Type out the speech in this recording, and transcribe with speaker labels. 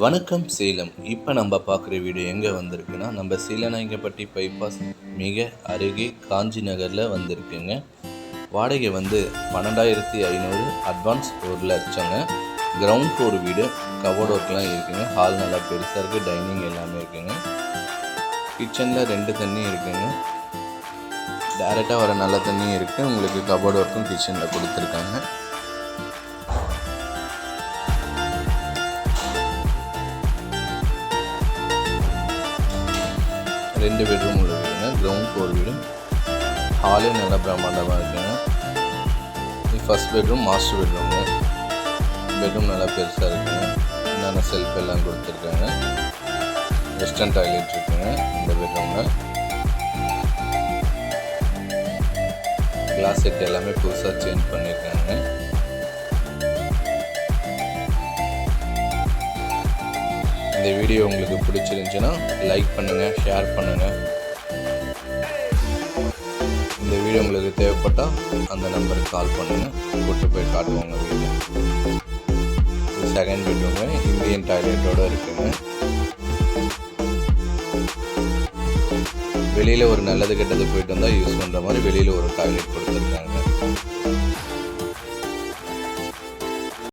Speaker 1: வணக்கம் சேலம். இப்போ நம்ம பார்க்குற வீடியோ எங்கே வந்திருக்குன்னா நம்ம சீலநாயங்கப்பட்டி பைபாஸ் மிக அருகே காஞ்சி நகரில் வந்திருக்குங்க. வாடகை வந்து பன்னெண்டாயிரத்தி ஐநூறு அட்வான்ஸ் ஒரு லட்சங்க. கிரவுண்ட் ஃப்ளோர் வீடு கபோர்ட் ஒர்க்லாம் இருக்குங்க. ஹால் நல்லா பெருசாக இருக்குது டைனிங் எல்லாமே இருக்குங்க. கிச்சனில் ரெண்டு தண்ணி இருக்குங்க. டேரெக்டாக வர நல்ல தண்ணியும் இருக்குது உங்களுக்கு கபோர்ட் ஒர்க்கும் கிச்சனில் கொடுத்துருக்காங்க. ரெண்டு பெட்ரூம் உள்ள வீடுங்க கிரவுண்ட் ஃப்ளோர் வீடு. ஹாலே நல்லா பிரம்மாண்டமாக இருக்குங்க இது first bedroom master bedroom bedroom நல்லா பெருசாக இருக்குங்க என்னென்ன செல்ஃப் எல்லாம் கொடுத்துருக்காங்க. வெஸ்டர்ன் டாய்லெட் இருக்குங்க இந்த பெட்ரூமில் கிளாஸ் செட் எல்லாமே புதுசாக சேஞ்ச் பண்ணியிருக்காங்க இந்த வீடியோ உங்களுக்கு பிடிச்சிருந்துச்சுன்னா லைக் பண்ணுங்கள் ஷேர் பண்ணுங்கள் இந்த வீடியோ உங்களுக்கு தேவைப்பட்டால் அந்த நம்பருக்கு கால் பண்ணுங்கள் கூட்டு போய் காட்டுவாங்க வீடு செகண்ட் பெட்ரூமு இந்தியன் டாய்லெட்டோடு இருக்குங்க. வெளியில் ஒரு நல்லது கெட்டது போயிட்டு வந்தால் யூஸ் பண்ணுற மாதிரி வெளியில் ஒரு டாய்லெட் கொடுத்துருக்காங்க.